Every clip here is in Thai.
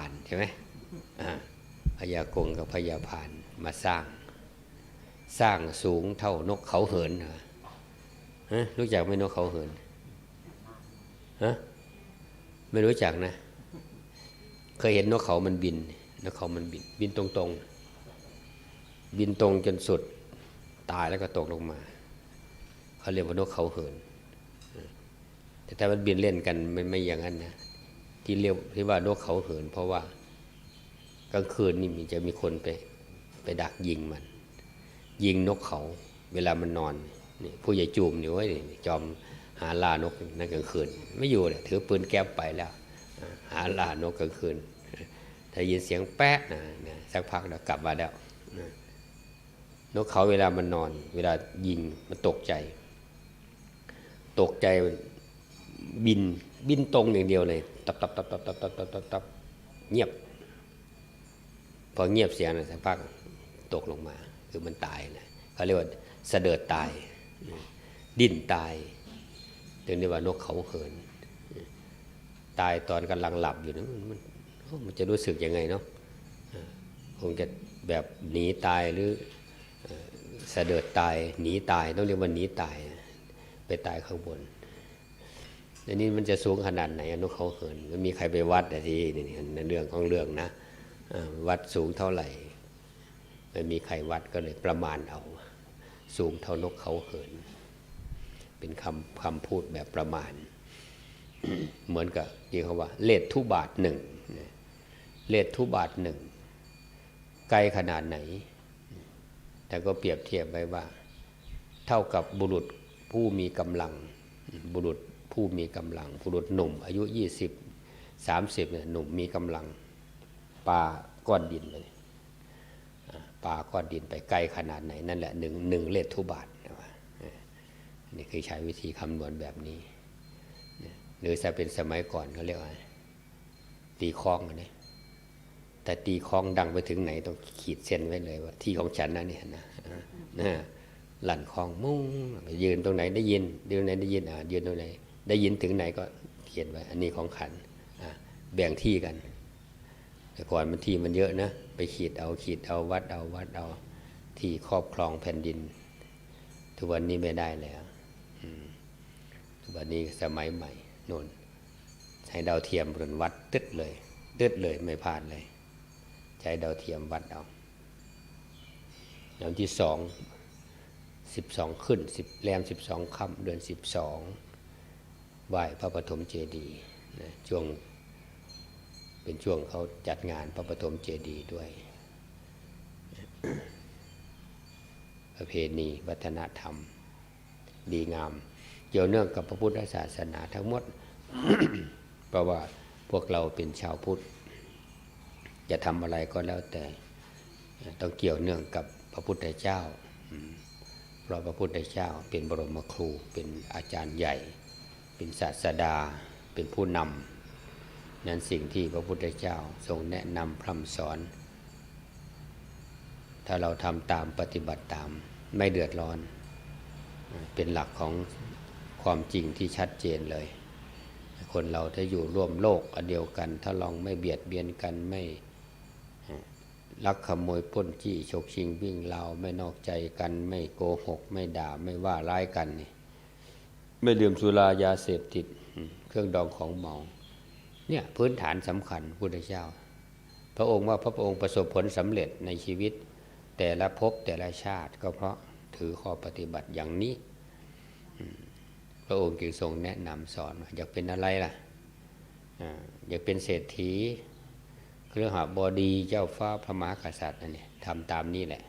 านใช่ไหมพญากงกับพญาพานมาสร้าง สร้างสูงเท่านกเขาเหินเหรอฮะรู้จักไหมนกเขาเหินฮะไม่รู้จักนะ เคยเห็นนกเขามันบินนกเขามันบิน บินตรงๆ บินตรงจนสุด ตายแล้วก็ตกลงมาเขาเรียกว่านกเขาเหินแต่ถ้ามันบินเล่นกันมันไม่อย่างนั้นนะ ที่เรียกที่ว่านกเขาเหิน เพราะว่ากลางคืนนี่มันจะมีคนไปไปดักยิงมัน ยิงนกเขาเวลามันนอนนี่ผู้ใหญ่จูมนี่ไว้จอมหาล่านกนั่นกลางคืน ไม่อยู่เลยถือปืนแก๊ปไปแล้ว หาล่านกกลางคืนถ้ายินเสียงแป๊ะนะนะสักพักเดี๋ยวกลับมาแล้วนะนกเขาเวลามันนอน เวลายิงมันตกใจ ตกใจ บินบินตรงอย่างเดียวเลยตับตับตับตับตับตับตับตับตับเงียบ พอเงียบเสียงนะสักพักตกลงมา คือมันตายนะเขาเรียกว่าเสดิร์ดตาย ดิ้นตายถึงเรียกว่านกเขาเขิน ตายตอนกำลังหลับอยู่นะมันมันมันจะรู้สึกยังไงเนาะคงจะแบบหนีตายหรือเสด็จตายหนีตายต้องเรียกว่าหนีตาย ไปตายข้างบน อันนี้มันจะสูงขนาดไหนอนกเขาเหินมีใครไปวัดแต่ทีนี่ในเรื่องของเรื่องนะวัดสูงเท่าไหร่ไม่มีใครวัดก็เลยประมาณเอา สูงเท่านกเขาเหิน เป็นคำคำพูดแบบประมาณ เหมือนกับที่เขาว่า เลททุบาทหนึ่งเลททุบาทหนึ่งไกลขนาดไหน แต่ก็เปรียบเทียบไว้ว่า เท่ากับบุรุษผู้มีกำลังบุรุษ ผู้มีกำลังบุรุษหนุ่ม อายุยี่สิบสามสิบเนี่ยหนุ่มมีกำลังปาก้อนดินเลยอ่าปาก้อนดินไปไกลขนาดไหน นั่นแหละหนึ่งหนึ่งเลททุบาทนะว่านี่คือใช้วิธีคำนวณแบบนี้ หรือถ้าเป็นสมัยก่อนเขาเรียกว่า ตีคล้องนะแต่ตีคล้องดังไปถึงไหนต้องขีดเส้นไว้เลยว่าที่ของฉันนะเนี่ยนะนะหลั่นคล้องมุ้งยืนตรงไหนได้ยินยืนไหนได้ยินอ่ายืนตรงไหน ได้ยินถึงไหนก็เขียนไว้ อันนี้ของขันแบ่งที่กัน แต่ก่อนมันที่มันเยอะนะ ไปขีดเอาขีดเอาวัดเอาวัดเอาที่ครอบครองแผ่นดิน ทุกวันนี้ไม่ได้แล้วทุกวันนี้สมัยใหม่โน่นใช้ดาวเทียมเรือนวัดตึ๊ดเลยตึ๊ดเลยไม่พลาดเลย ใช้ดาวเทียมวัดเอาอย่างที่สองสิบสองขึ้นสิบแรมสิบสองค่ำเดือนสิบสอง ไหว้พระปฐมเจดีย์ช่วงเป็นช่วงเขาจัดงานพระปฐมเจดีย์ด้วย ประเพณีวัฒนธรรม ดีงาม เกี่ยวเนื่องกับพระพุทธศาสนาทั้งหมด เพราะว่าพวกเราเป็นชาวพุทธ จะทำอะไรก็แล้วแต่ต้องเกี่ยวเนื่องกับพระพุทธเจ้า เพราะพระพุทธเจ้าเป็นบรมครูเป็นอาจารย์ใหญ่ เป็นศาสดาเป็นผู้นำนั้นสิ่งที่พระพุทธเจ้าทรงแนะนำพร่ำสอน ถ้าเราทำตามปฏิบัติตามไม่เดือดร้อน เป็นหลักของความจริงที่ชัดเจนเลย คนเราถ้าอยู่ร่วมโลกอันเดียวกัน ถ้าลองไม่เบียดเบียนกันไม่ลักขโมยป้นจี้ฉกชิงวิ่งราวไม่นอกใจกันไม่โกหก ไม่ด่าไม่ว่าร้ายกันนี่ ไม่ดื่มสุรายาเสพติด เครื่องดองของเมา เนี่ยพื้นฐานสำคัญพุทธเจ้า พระองค์ว่าพระองค์ประสบผลสำเร็จในชีวิต แต่ละภพแต่ละชาติก็เพราะถือข้อปฏิบัติอย่างนี้ พระองค์จึงทรงแนะนำสอนว่าอยากเป็นอะไรล่ะอยากเป็นเศรษฐีเครือหาบอดีเจ้าฟ้าพระมหากษัตริย์นั่นเนี่ยทำตามนี้แหละ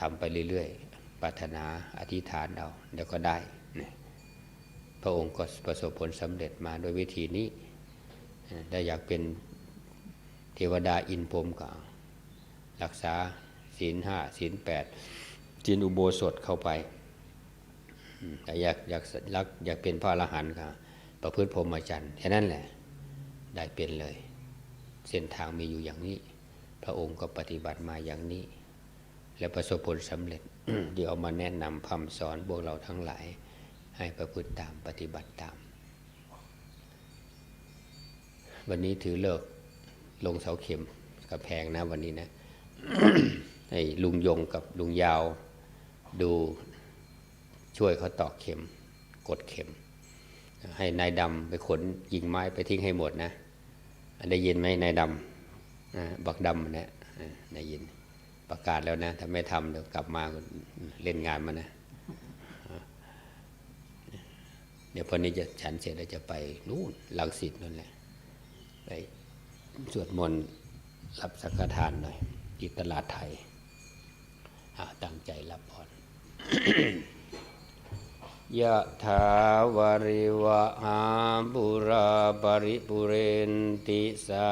ทำไปเรื่อยๆปรารถนาอธิษฐานเอาเดี๋ยวก็ได้ ระองค์ก็ประสบผลสำเร็จมาโดยวิธีนี้ได้อยากเป็นเทวดาอินพรมก็รักษาศีลห้าศีลแปดศีลอุโบสถเข้าไปแต่อยากอยากรักอยากเป็นพระอรหันต์ค่ะ ประพฤติพรหมจรรย์แค่นั้นแหละได้เป็นเลย เส้นทางมีอยู่อย่างนี้ พระองค์ก็ปฏิบัติมาอย่างนี้ และประสบผลสำเร็จ เดี๋ยวเอามาแนะนำพร่ำสอนพวกเราทั้งหลาย ให้ประพฤติตามปฏิบัติตาม วันนี้ถือเลิกลงเสาเข็มกับแพงนะวันนี้นะให้ลุงยงกับลุงยาวดูช่วยเขาตอกเข็ม กดเข็ม ให้นายดำไปขนยิงไม้ไปทิ้งให้หมดนะได้ยินไหมนายดำบักดำนะอ่าได้ยินประกาศแล้วนะ ถ้าไม่ทำเดี๋ยวกลับมาเล่นงานมานะ เดี๋ยวพอนี้จะฉันเสร็จแล้วจะไปนู่นลังสิตนั่นแหละไปสวดมนต์รับสังฆทานหน่อยที่ตลาดไทยตั้งใจรับพรยะถาวริวะหาบุราปริปุเรนติสา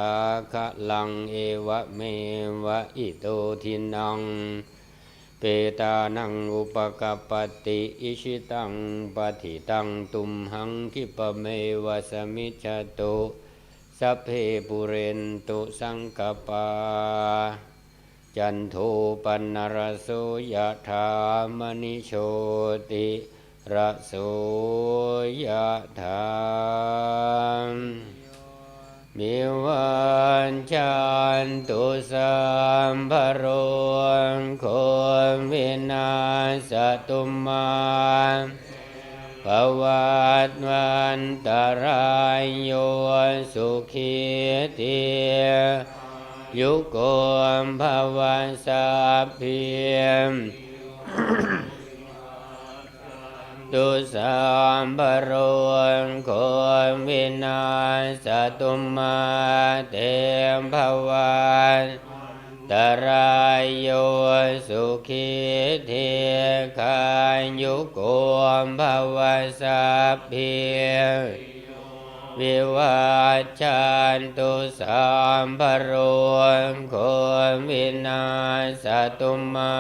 คะลังเอวะเมวะอิโตทินัง ปตานังอุปกปปติอิชิตังปฏิตังตุมหังคิปเมวสมิจตุสัพเพปุเรนตุสังกปา จันโทปนนรโสยธามณิโชติระโสยธาม มิวันจันตุสัมภโรโควินาสตุมาภวัตวันตรายโยสุขีเตียยุโกมภวันสัพเพียม ตุสัมปรนโควินาสตุมาเตมภวันตรายโยสุขีเทคายุโกมภวันสัพเพียมวิวัชชันตุสัมภโรโควินาสตุมา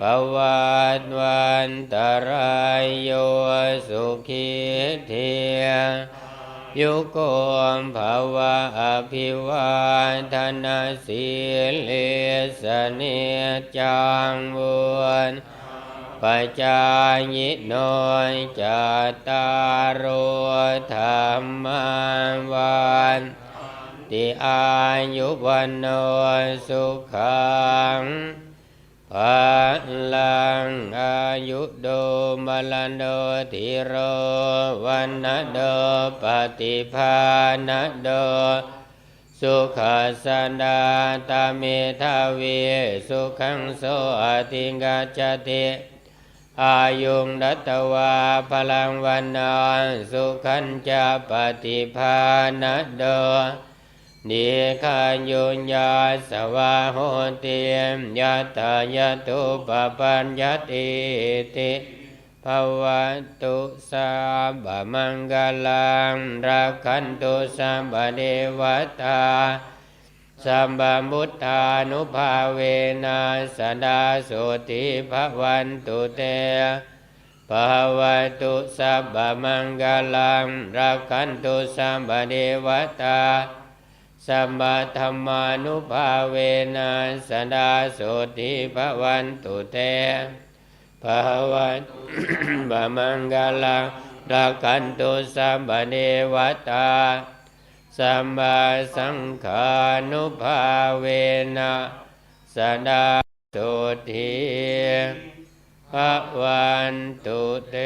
ภวัตวันตรายโยสุขีเทียยุโกมภวะอภิวาทนาสีเลสเนจังวุนปัจจายิโนจัตตารโอธรรมวันติอายุวันโนสุขังภา ยุโดมลันโดติโรวันนโดปฏิภาณโด สุขัสดาตาเมทาเวสุขังโสอติกัจติอายุงดัตวาพลังวันนานสุขันจะปฏิภาณโด นิขายุญญาสวาโหตียมยะตายะตุปปัญญติติภวันตุสัพพมังกลังรักขันตุสัมปเดวตาสัมบัมพุทานุภาเวนัสดาโสติภวันตุเตภวตุสัพพมังกลังรักขันตุสัมปเดวตา สัมมาธรรมานุภาเวนัสดาโสติภวันตุเตภวันบะมังกาลังรักันตุสัมปเนวตาสัมมาสังขานุภาเวนะสดาโสติภวันตุเต